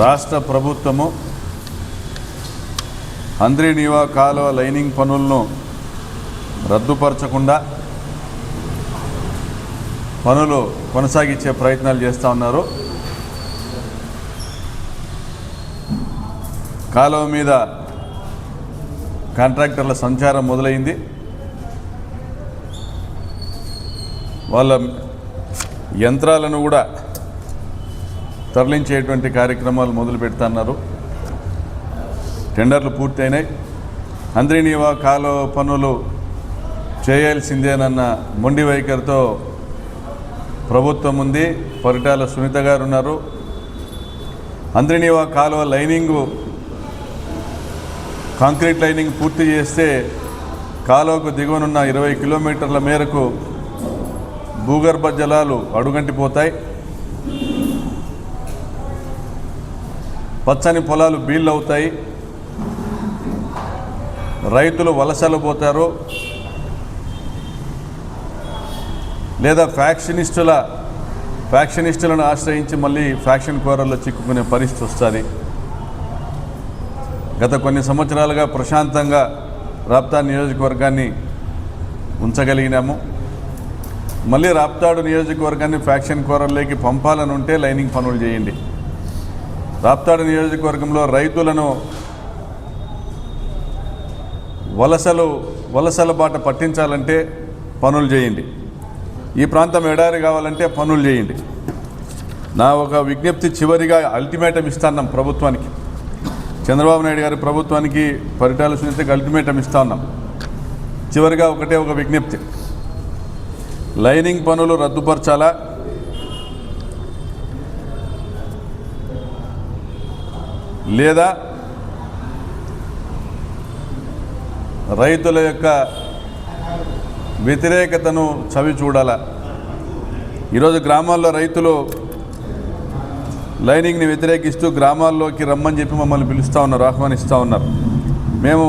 రాష్ట్ర ప్రభుత్వము అంద్రినీవా కాలువ లైనింగ్ పనులను రద్దుపరచకుండా పనులు కొనసాగించే ప్రయత్నాలు చేస్తూ ఉన్నారు. కాలువ మీద కాంట్రాక్టర్ల సంచారం మొదలైంది. వాళ్ళ యంత్రాలను కూడా తరలించేటువంటి కార్యక్రమాలు మొదలు పెడుతున్నారు. టెండర్లు పూర్తయినాయి. అంద్రినీవా కాలువ పనులు చేయాల్సిందేనన్న మొండి వైఖరితో ప్రభుత్వం ఉంది. పరిటాల సునీత గారు ఉన్నారు. అంద్రినీవా కాలువ లైనింగు కాంక్రీట్ లైనింగ్ పూర్తి చేస్తే కాలువకు దిగువనున్న ఇరవై కిలోమీటర్ల మేరకు భూగర్భ జలాలు అడుగంటిపోతాయి. పచ్చని పొలాలు బీళ్ళు అవుతాయి రైతులు వలసలు పోతారు. లేదా ఫ్యాక్షనిస్టుల ఫ్యాక్షనిస్టులను ఆశ్రయించి మళ్ళీ ఫ్యాక్షన్ కోరల్లో చిక్కుకునే పరిస్థితి వస్తుంది. గత కొన్ని సంవత్సరాలుగా ప్రశాంతంగా రాప్తా నియోజకవర్గాన్ని ఉంచగలిగినాము. మళ్ళీ రాప్తాడు నియోజకవర్గాన్ని ఫ్యాక్షన్ కోరల్లోకి పంపాలని ఉంటే లైనింగ్ పనులు చేయండి. రాప్తాడు నియోజకవర్గంలో రైతులను వలసలు వలసల బాట పట్టించాలంటే పనులు చేయండి. ఈ ప్రాంతం ఎడారి కావాలంటే పనులు చేయండి. నా ఒక విజ్ఞప్తి చివరిగా అల్టిమేటం ఇస్తాన్నాం ప్రభుత్వానికి. చంద్రబాబు నాయుడు గారి ప్రభుత్వానికి పరిటాల సునీతకి అల్టిమేటం ఇస్తా ఉన్నాం చివరిగా ఒకటే ఒక విజ్ఞప్తి. లైనింగ్ పనులు రద్దుపరచాలా? లేదా రైతుల యొక్క వ్యతిరేకతను చవి చూడాలా. ఈరోజు గ్రామాల్లో రైతులు లైనింగ్ని వ్యతిరేకిస్తూ గ్రామాల్లోకి రమ్మని చెప్పి మమ్మల్ని పిలుస్తూ ఉన్నారు ఆహ్వానిస్తూ ఉన్నారు. మేము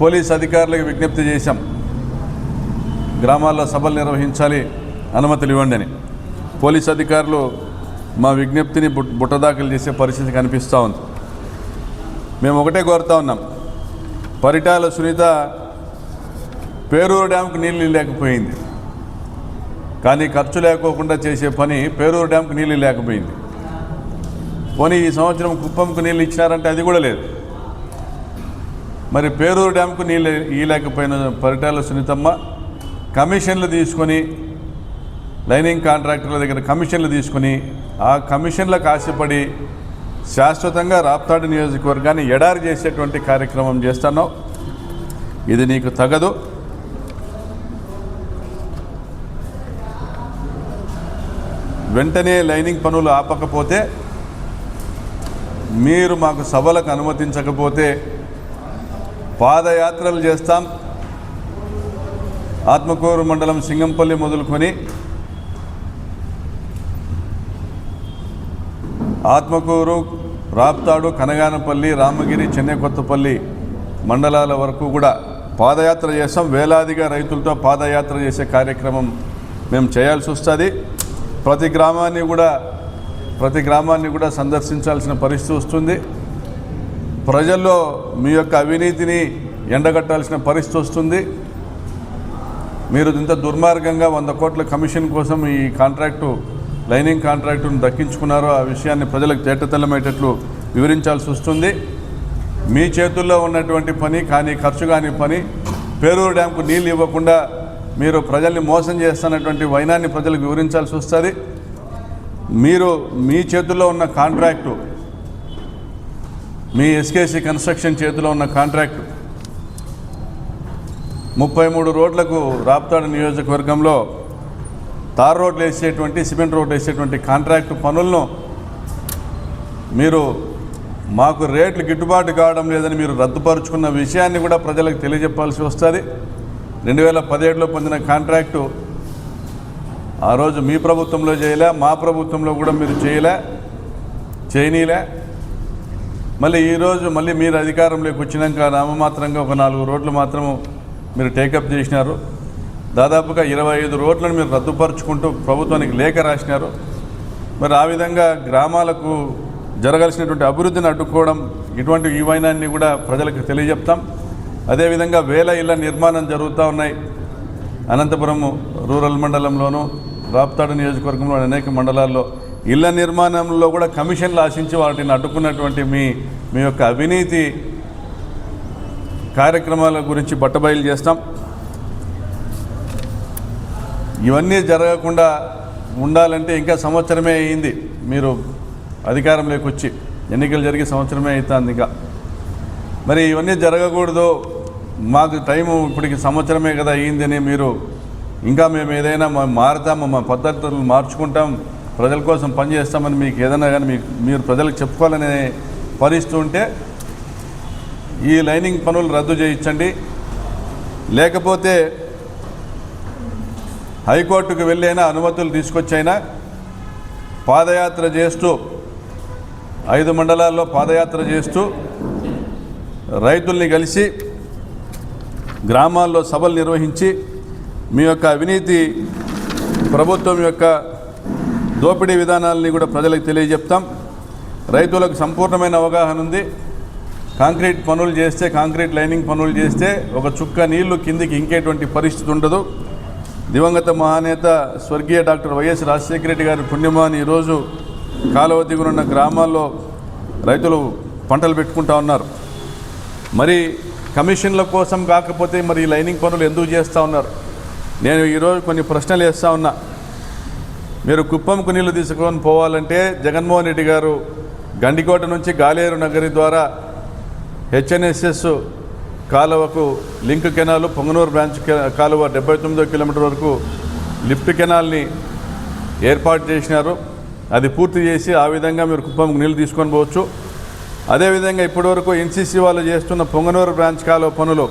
పోలీస్ అధికారులకు విజ్ఞప్తి చేశాం. గ్రామాల్లో సభలు నిర్వహించాలి అనుమతులు ఇవ్వండి అని. పోలీస్ అధికారులు మా విజ్ఞప్తిని బుట్టదాఖలు చేసే పరిస్థితి కనిపిస్తూ ఉంది. మేము ఒకటే కోరుతా ఉన్నాం. పరిటాల సునీత పేరూరు డ్యాంకు నీళ్ళు లేకపోయింది. కానీ ఖర్చు లేకోకుండా చేసే పని పేరూరు డ్యాంకు నీళ్ళు లేకపోయింది. పోనీ ఈ సంవత్సరం కుప్పంకు నీళ్ళు ఇచ్చినారంటే అది కూడా లేదు. మరి పేరూరు డ్యాంకు నీళ్ళు ఇయ్యలేకపోయిన పరిటాల సునీతమ్మ కమిషన్లు తీసుకొని లైనింగ్ కాంట్రాక్టర్ల దగ్గర కమిషన్లు తీసుకొని ఆ కమిషన్లకు ఆశపడి శాశ్వతంగా రాప్తాడు నియోజకవర్గాన్ని ఎడారి చేసేటువంటి కార్యక్రమం చేస్తాను ఇది నీకు తగదు. వెంటనే లైనింగ్ పనులు ఆపకపోతే మీరు మాకు సభలకు అనుమతించకపోతే పాదయాత్రలు చేస్తాం. ఆత్మకూరు మండలం సింగంపల్లి మొదలుకొని ఆత్మకూరు రాప్తాడు కనగానపల్లి రామగిరి చెన్నై కొత్తపల్లి మండలాల వరకు కూడా పాదయాత్ర చేస్తాం. వేలాదిగా రైతులతో పాదయాత్ర చేసే కార్యక్రమం మేము చేయాల్సి వస్తుంది. ప్రతి గ్రామాన్ని కూడా ప్రతి గ్రామాన్ని కూడా సందర్శించాల్సిన పరిస్థితి వస్తుంది. ప్రజల్లో మీ యొక్క అవినీతిని ఎండగట్టాల్సిన పరిస్థితి వస్తుంది. మీరు ఇంత దుర్మార్గంగా వంద కోట్ల కమిషన్ కోసం ఈ కాంట్రాక్టు లైనింగ్ కాంట్రాక్టును దక్కించుకున్నారో ఆ విషయాన్ని ప్రజలకు తేటతెల్లమయ్యేటట్లు వివరించాల్సి వస్తుంది. మీ చేతుల్లో ఉన్నటువంటి పని కానీ ఖర్చు కాని పని పేరూరు డ్యాంకు నీళ్ళు ఇవ్వకుండా మీరు ప్రజల్ని మోసం చేస్తున్నటువంటి వైనాన్ని ప్రజలకు వివరించాల్సి వస్తుంది. మీరు మీ చేతుల్లో ఉన్న కాంట్రాక్టు మీ ఎస్కేసి కన్స్ట్రక్షన్ చేతిలో ఉన్న కాంట్రాక్టు ముప్పై మూడు రోడ్లకు రాప్తాడు నియోజకవర్గంలో తార్ రోడ్లు వేసేటువంటి సిమెంట్ రోడ్లు వేసేటువంటి కాంట్రాక్టు పనులను మీరు మాకు రేట్లు గిట్టుబాటు కావడం లేదని మీరు రద్దుపరుచుకున్న విషయాన్ని కూడా ప్రజలకు తెలియజెప్పాల్సి వస్తుంది. రెండు వేల పదిహేడులో పొందిన కాంట్రాక్టు ఆ రోజు మీ ప్రభుత్వంలో చేయలే మా ప్రభుత్వంలో కూడా మీరు చేయలే చేయనీలే. మళ్ళీ ఈరోజు మళ్ళీ మీరు అధికారంలోకి వచ్చినాక నామమాత్రంగా ఒక నాలుగు రోడ్లు మాత్రము మీరు టేకప్ చేసినారు. దాదాపుగా ఇరవై ఐదు రోడ్లను మీరు రద్దుపరుచుకుంటూ ప్రభుత్వానికి లేఖ రాసినారు. మరి ఆ విధంగా గ్రామాలకు జరగాల్సినటువంటి అభివృద్ధిని అడ్డుకోవడం ఇటువంటి ఈ వైనాన్ని కూడా ప్రజలకు తెలియజెప్తాం. అదేవిధంగా వేల ఇళ్ళ నిర్మాణం జరుగుతూ ఉన్నాయి. అనంతపురం రూరల్ మండలంలోనూ రాప్తాడు నియోజకవర్గంలో అనేక మండలాల్లో ఇళ్ళ నిర్మాణంలో కూడా కమిషన్లు ఆశించి వాటిని అడ్డుకున్నటువంటి మీ మీ యొక్క అవినీతి కార్యక్రమాల గురించి బట్టబయలు చేస్తాం. ఇవన్నీ జరగకుండా ఉండాలంటే ఇంకా సంవత్సరమే అయింది. మీరు అధికారంలోకి వచ్చి ఎన్నికలు జరిగే సంవత్సరమే అవుతుంది ఇంకా. మరి ఇవన్నీ జరగకూడదు. మాకు టైము ఇప్పటికి సంవత్సరమే కదా అయ్యిందని మీరు ఇంకా మేము ఏదైనా మారుతాము మా పద్ధతులు మార్చుకుంటాం ప్రజల కోసం పనిచేస్తామని మీకు ఏదైనా కానీ మీకు మీరు ప్రజలకు చెప్పుకోవాలనే పరిస్థితి ఉంటే ఈ లైనింగ్ పనులు రద్దు చేయించండి. లేకపోతే హైకోర్టుకు వెళ్ళైనా అనుమతులు తీసుకొచ్చైనా పాదయాత్ర చేస్తూ ఐదు మండలాల్లో పాదయాత్ర చేస్తూ రైతుల్ని కలిసి గ్రామాల్లో సభలు నిర్వహించి మీ యొక్క అవినీతి ప్రభుత్వం యొక్క దోపిడీ విధానాలని కూడా ప్రజలకు తెలియజెప్తాం. రైతులకు సంపూర్ణమైన అవగాహన ఉంది. కాంక్రీట్ పనులు చేస్తే కాంక్రీట్ లైనింగ్ పనులు చేస్తే ఒక చుక్క నీళ్ళు కిందికి ఇంకేటువంటి పరిస్థితి ఉండదు. దివంగత మహానేత స్వర్గీయ డాక్టర్ వైఎస్ రాజశేఖర రెడ్డి గారి పుణ్యమాని ఈరోజు కాలువ దిగునున్న గ్రామాల్లో రైతులు పంటలు పెట్టుకుంటా ఉన్నారు. మరి కమిషన్ల కోసం కాకపోతే మరి లైనింగ్ పనులు ఎందుకు చేస్తూ ఉన్నారు? నేను ఈరోజు కొన్ని ప్రశ్నలు వేస్తూ ఉన్నా. మీరు కుప్పంకు నీళ్ళు తీసుకొని పోవాలంటే జగన్మోహన్ రెడ్డి గారు గండికోట నుంచి గాలేరు నగరి ద్వారా హెచ్ఎన్ఎస్ఎస్ కాలువకు లింక్ కెనాలు పొంగనూరు బ్రాంచ్ కె- కాలువ డెబ్బై తొమ్మిదో కిలోమీటర్ వరకు లిఫ్ట్ కెనాల్ని ఏర్పాటు చేసినారు. అది పూర్తి చేసి ఆ విధంగా మీరు కుప్పంకు నీళ్ళు తీసుకొని పోవచ్చు. అదేవిధంగా ఇప్పటివరకు ఎన్సీసీ వాళ్ళు చేస్తున్న పొంగనూరు బ్రాంచ్ కాలువ పనులు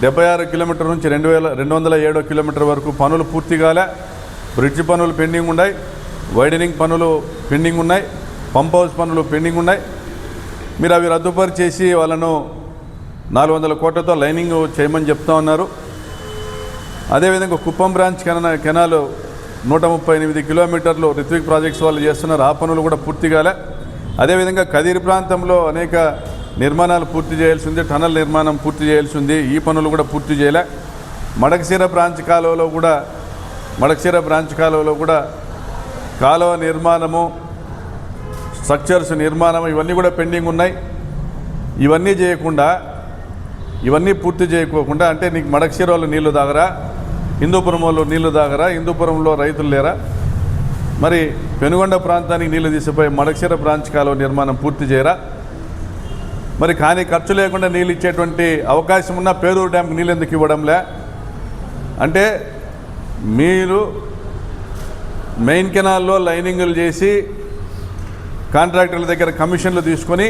డెబ్బై ఆరు కిలోమీటర్ నుంచి రెండు వేల రెండు వందల ఏడో కిలోమీటర్ వరకు పనులు పూర్తి కాలే. బ్రిడ్జ్ పనులు పెండింగ్ ఉన్నాయి. వైడనింగ్ పనులు పెండింగ్ ఉన్నాయి. పంప్ హౌస్ పనులు పెండింగ్ ఉన్నాయి. మీరు అవి రద్దుపరిచేసి వాళ్ళను నాలుగు వందల కోట్లతో లైనింగ్ చేయమని చెప్తా ఉన్నారు. అదేవిధంగా కుప్పం బ్రాంచ్ కెనా కెనాలు నూట ముప్పై ఎనిమిది కిలోమీటర్లు రిత్విక్ ప్రాజెక్ట్స్ వాళ్ళు చేస్తున్నారు. ఆ పనులు కూడా పూర్తి కాలే. అదేవిధంగా కదిరి ప్రాంతంలో అనేక నిర్మాణాలు పూర్తి చేయాల్సింది టనల్ నిర్మాణం పూర్తి చేయాల్సి ఉంది ఈ పనులు కూడా పూర్తి చేయలే. మడకశీర బ్రాంచ్ కాలువలో కూడా మడకశీర బ్రాంచ్ కాలువలో కూడా కాలువ నిర్మాణము స్ట్రక్చర్స్ నిర్మాణం ఇవన్నీ కూడా పెండింగ్ ఉన్నాయి. ఇవన్నీ చేయకుండా ఇవన్నీ పూర్తి చేయకోకుండా అంటే నీకు మడక్షీరోలో నీళ్ళు తాగరా హిందూపురంలో నీళ్ళు తాగరా హిందూపురంలో రైతులు లేరా? మరి పెనుగొండ ప్రాంతానికి నీళ్ళు తీసిపోయి మడక్షీర బ్రాంచ్ కాలువ నిర్మాణం పూర్తి చేయరా? మరి కానీ ఖర్చు లేకుండా నీళ్ళు ఇచ్చేటువంటి అవకాశం ఉన్న పేరూరు డ్యాంకి నీళ్ళు ఎందుకు ఇవ్వడంలే? అంటే మీరు మెయిన్ కెనాల్లో లైనింగులు చేసి కాంట్రాక్టర్ల దగ్గర కమిషన్లు తీసుకొని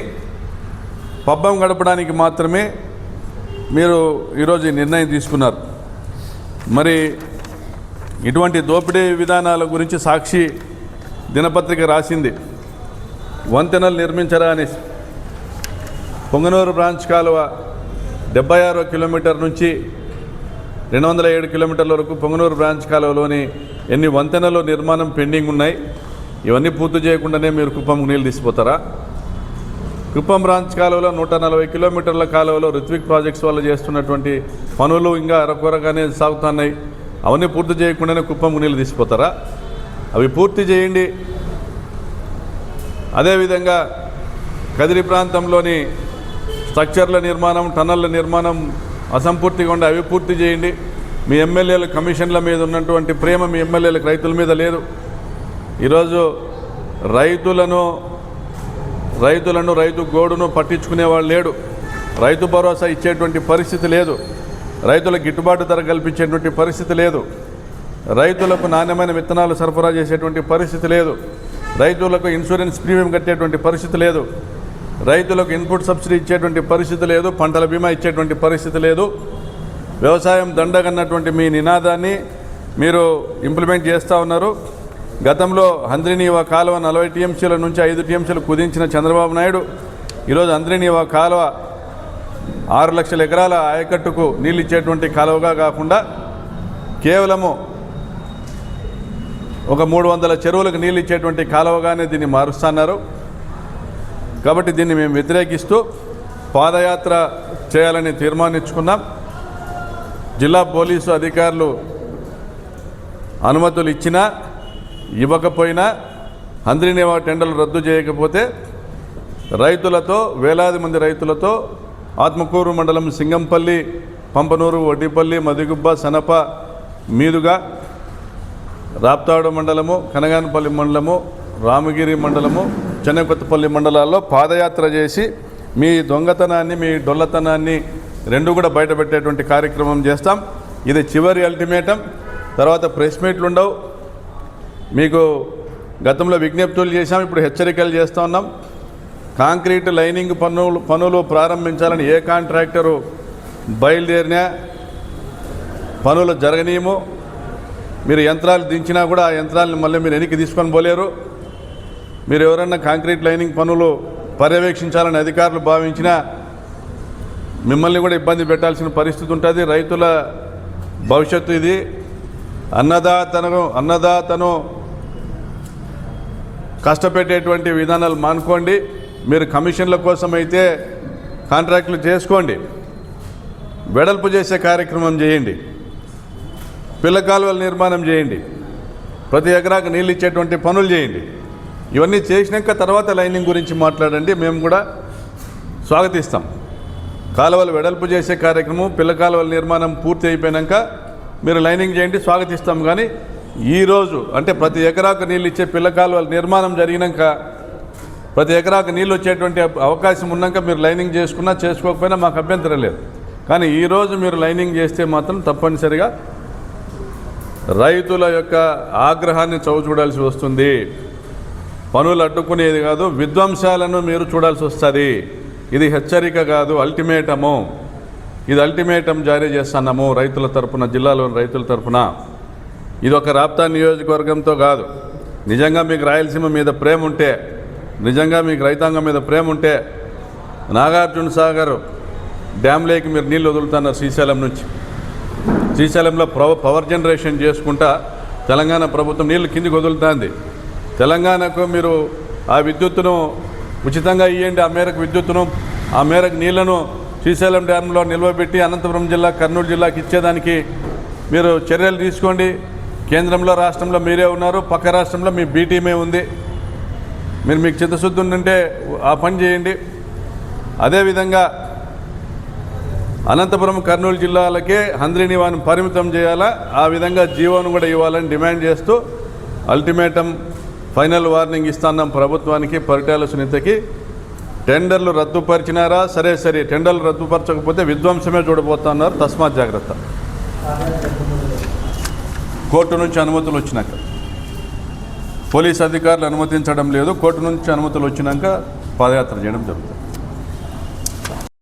పబ్బం గడపడానికి మాత్రమే మీరు ఈరోజు ఈ నిర్ణయం తీసుకున్నారు. మరి ఇటువంటి దోపిడీ విధానాల గురించి సాక్షి దినపత్రిక రాసింది. వంతెనలు నిర్మించరా అనేసి పొంగనూరు బ్రాంచ్ కాలువ డెబ్బై ఆరో కిలోమీటర్ నుంచి రెండు వందల ఏడు కిలోమీటర్ల వరకు పొంగనూరు బ్రాంచ్ కాలువలోని ఎన్ని వంతెనలు నిర్మాణం పెండింగ్ ఉన్నాయి ఇవన్నీ పూర్తి చేయకుండానే మీరు కుప్పంకు నీళ్ళు తీసిపోతారా? కుప్పం బ్రాంచ్ కాలువలో నూట నలభై కిలోమీటర్ల కాలువలో రిత్విక్ ప్రాజెక్ట్స్ వాళ్ళు చేస్తున్నటువంటి పనులు ఇంకా అరకొరగానే సాగుతున్నాయి. అవన్నీ పూర్తి చేయకుండానే కుప్పంకు నీళ్ళు తీసిపోతారా? అవి పూర్తి చేయండి. అదేవిధంగా కదిరి ప్రాంతంలోని స్ట్రక్చర్ల నిర్మాణం టన్నర్ల నిర్మాణం అసంపూర్తిగా ఉండే అవి పూర్తి చేయండి. మీ ఎమ్మెల్యేలు కమిషన్ల మీద ఉన్నటువంటి ప్రేమ మీ ఎమ్మెల్యేలకు రైతుల మీద లేదు. ఈరోజు రైతులను రైతులను రైతు గోడును పట్టించుకునేవాడు లేడు. రైతు భరోసా ఇచ్చేటువంటి పరిస్థితి లేదు. రైతులకు గిట్టుబాటు ధర కల్పించేటువంటి పరిస్థితి లేదు. రైతులకు నాణ్యమైన విత్తనాలు సరఫరా చేసేటువంటి పరిస్థితి లేదు. రైతులకు ఇన్సూరెన్స్ ప్రీమియం కట్టేటువంటి పరిస్థితి లేదు. రైతులకు ఇన్పుట్ సబ్సిడీ ఇచ్చేటువంటి పరిస్థితి లేదు. పంటల బీమా ఇచ్చేటువంటి పరిస్థితి లేదు. వ్యవసాయం దండగన్నటువంటి మీ నినాదాన్ని మీరు ఇంప్లిమెంట్ చేస్తూ ఉన్నారు. గతంలో హంద్రినీవ కాలువ నలభై టీఎంసీల నుంచి ఐదు టీఎంసీలు కుదించిన చంద్రబాబు నాయుడు ఈరోజు హంద్రినీవా కాలువ ఆరు లక్షల ఎకరాల ఆయకట్టుకు నీళ్ళు ఇచ్చేటువంటి కాలువగా కాకుండా కేవలము ఒక మూడు వందల చెరువులకు నీళ్ళు ఇచ్చేటువంటి కాలువగానే దీన్ని మారుస్తున్నారు. కాబట్టి దీన్ని మేము వ్యతిరేకిస్తూ పాదయాత్ర చేయాలని తీర్మానించుకున్నాం. జిల్లా పోలీసు అధికారులు అనుమతులు ఇచ్చినా ఇవ్వకపోయినా హంద్రీనేవా టెండర్లు రద్దు చేయకపోతే రైతులతో వేలాది మంది రైతులతో ఆత్మకూరు మండలం సింగంపల్లి పంపనూరు వడ్డిపల్లి మదిగుబ్బ సనప మీదుగా రాప్తాడు మండలము కనగానపల్లి మండలము రామగిరి మండలము చెన్నకొత్తపల్లి మండలాల్లో పాదయాత్ర చేసి మీ దొంగతనాన్ని మీ డొల్లతనాన్ని రెండు కూడా బయటపెట్టేటువంటి కార్యక్రమం చేస్తాం. ఇది చివరి అల్టిమేటం తర్వాత ప్రెస్ మీట్లు ఉండవు. మీకు గతంలో విజ్ఞప్తులు చేశాం ఇప్పుడు హెచ్చరికలు చేస్తూ ఉన్నాం. కాంక్రీట్ లైనింగ్ పనులు పనులు ప్రారంభించాలని ఏ కాంట్రాక్టరు బయలుదేరినా పనులు జరగనీయము. మీరు యంత్రాలు దించినా కూడా ఆ యంత్రాలను మళ్ళీ మీరు వెనక్కి తీసుకొని పోలేరు. మీరు ఎవరన్నా కాంక్రీట్ లైనింగ్ పనులు పర్యవేక్షించాలని అధికారులు భావించినా మిమ్మల్ని కూడా ఇబ్బంది పెట్టాల్సిన పరిస్థితి ఉంటుంది. రైతుల భవిష్యత్తు ఇది. అన్నదాతను అన్నదాతను కష్టపెట్టేటువంటి విధానాలు మానుకోండి. మీరు కమిషన్ల కోసం అయితే కాంట్రాక్టులు చేసుకోండి. వెడల్పు చేసే కార్యక్రమం చేయండి. పిల్ల కాలువల నిర్మాణం చేయండి. ప్రతి ఎకరాకు నీళ్ళు ఇచ్చేటువంటి పనులు చేయండి. ఇవన్నీ చేసినాక తర్వాత లైనింగ్ గురించి మాట్లాడండి. మేము కూడా స్వాగతిస్తాం. కాలువలు వెడల్పు చేసే కార్యక్రమం పిల్ల కాలువల నిర్మాణం పూర్తి అయిపోయాక మీరు లైనింగ్ చేయండి స్వాగతిస్తాం. కానీ ఈరోజు అంటే ప్రతి ఎకరాకు నీళ్ళు ఇచ్చే పిల్ల కాలువల నిర్మాణం జరిగినాక ప్రతి ఎకరాకు నీళ్ళు వచ్చేటువంటి అవకాశం ఉన్నాక మీరు లైనింగ్ చేసుకున్నా చేసుకోకపోయినా మాకు అభ్యంతరం లేదు. కానీ ఈరోజు మీరు లైనింగ్ చేస్తే మాత్రం తప్పనిసరిగా రైతుల యొక్క ఆగ్రహాన్ని చవిచూడాల్సి వస్తుంది. పనులు అడ్డుకునేది కాదు విధ్వంసాలను మీరు చూడాల్సి వస్తుంది. ఇది హెచ్చరిక కాదు అల్టిమేటము. ఇది అల్టిమేటం జారీ చేస్తున్నాము రైతుల తరపున జిల్లాలోని రైతుల తరపున. ఇది ఒక రాప్తా నియోజకవర్గంతో కాదు. నిజంగా మీకు రాయలసీమ మీద ప్రేమ ఉంటే నిజంగా మీకు రైతాంగం మీద ప్రేమ ఉంటే నాగార్జున సాగర్ డ్యామ్లోకి మీరు నీళ్ళు వదులుతున్నారు శ్రీశైలం నుంచి. శ్రీశైలంలో పవ- పవర్ జనరేషన్ చేసుకుంటా తెలంగాణ ప్రభుత్వం నీళ్ళు కిందికి వదులుతుంది. తెలంగాణకు మీరు ఆ విద్యుత్తును ఉచితంగా ఇవ్వండి ఆ మేరకు విద్యుత్తును ఆ మేరకు నీళ్ళను శ్రీశైలం డ్యాంలో నిల్వబెట్టి అనంతపురం జిల్లా కర్నూలు జిల్లాకి ఇచ్చేదానికి మీరు చర్యలు తీసుకోండి. కేంద్రంలో రాష్ట్రంలో మీరే ఉన్నారు. పక్క రాష్ట్రంలో మీ బీటీమే ఉంది. మీరు మీకు చిత్తశుద్ధి ఉంటే ఆ పని చేయండి. అదేవిధంగా అనంతపురం కర్నూలు జిల్లాలకే హంద్రీనివాను పరిమితం చేయాలా? ఆ విధంగా జీవోను కూడా ఇవ్వాలని డిమాండ్ చేస్తూ అల్టిమేటం ఫైనల్ వార్నింగ్ ఇస్తాన్నాం ప్రభుత్వానికి పరిటాల సునీతకి. టెండర్లు రద్దుపరిచినారా? సరే సరే టెండర్లు రద్దుపరచకపోతే విధ్వంసమే చూడబోతున్నారు. తస్మాత్ జాగ్రత్త. కోర్టు నుంచి అనుమతులు వచ్చినాక. పోలీస్ అధికారులు అనుమతించడం లేదు. కోర్టు నుంచి అనుమతులు వచ్చినాక పాదయాత్ర చేయడం జరుగుతుంది.